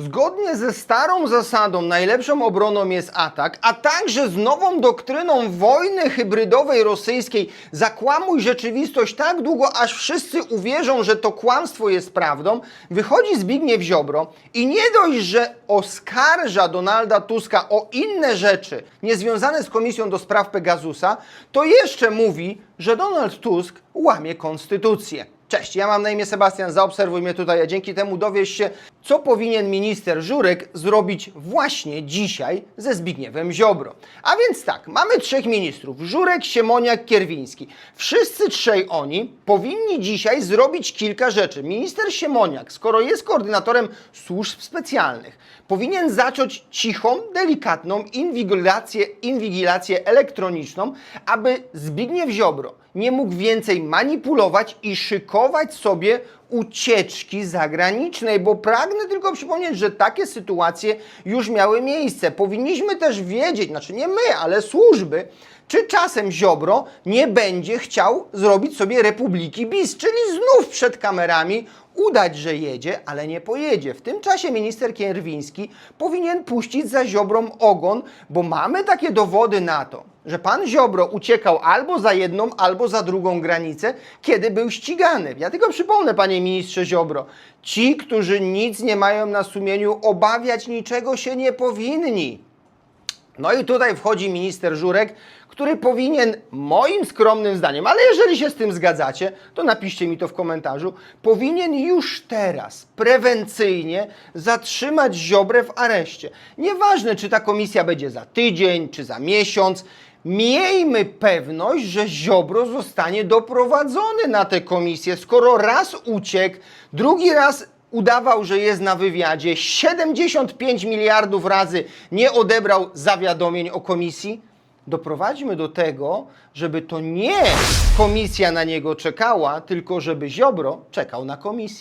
Zgodnie ze starą zasadą najlepszą obroną jest atak, a także z nową doktryną wojny hybrydowej rosyjskiej zakłamuj rzeczywistość tak długo, aż wszyscy uwierzą, że to kłamstwo jest prawdą, wychodzi Zbigniew Ziobro i nie dość, że oskarża Donalda Tuska o inne rzeczy niezwiązane z Komisją do spraw Pegasusa, to jeszcze mówi, że Donald Tusk łamie konstytucję. Cześć, ja mam na imię Sebastian, zaobserwuj mnie tutaj, a dzięki temu dowiesz się, co powinien minister Żurek zrobić właśnie dzisiaj ze Zbigniewem Ziobro. A więc tak, mamy trzech ministrów, Żurek, Siemoniak, Kierwiński. Wszyscy trzej oni powinni dzisiaj zrobić kilka rzeczy. Minister Siemoniak, skoro jest koordynatorem służb specjalnych, powinien zacząć cichą, delikatną inwigilację, inwigilację elektroniczną, aby Zbigniew Ziobro nie mógł więcej manipulować i szykować sobie ucieczki zagranicznej, bo pragnę tylko przypomnieć, że takie sytuacje już miały miejsce. Powinniśmy też wiedzieć, znaczy nie my, ale służby, czy czasem Ziobro nie będzie chciał zrobić sobie Republiki Bis, czyli znów przed kamerami udać, że jedzie, ale nie pojedzie. W tym czasie minister Kierwiński powinien puścić za Ziobrą ogon, bo mamy takie dowody na to, że pan Ziobro uciekał albo za jedną, albo za drugą granicę, kiedy był ścigany. Ja tylko przypomnę, panie ministrze Ziobro, ci, którzy nic nie mają na sumieniu, obawiać niczego się nie powinni. No i tutaj wchodzi minister Żurek, który powinien, moim skromnym zdaniem, ale jeżeli się z tym zgadzacie, to napiszcie mi to w komentarzu, powinien już teraz prewencyjnie zatrzymać Ziobrę w areszcie. Nieważne, czy ta komisja będzie za tydzień, czy za miesiąc. Miejmy pewność, że Ziobro zostanie doprowadzony na tę komisję, skoro raz uciekł, drugi raz udawał, że jest na wywiadzie, 75 miliardów razy nie odebrał zawiadomień o komisji. Doprowadźmy do tego, żeby to nie komisja na niego czekała, tylko żeby Ziobro czekał na komisję.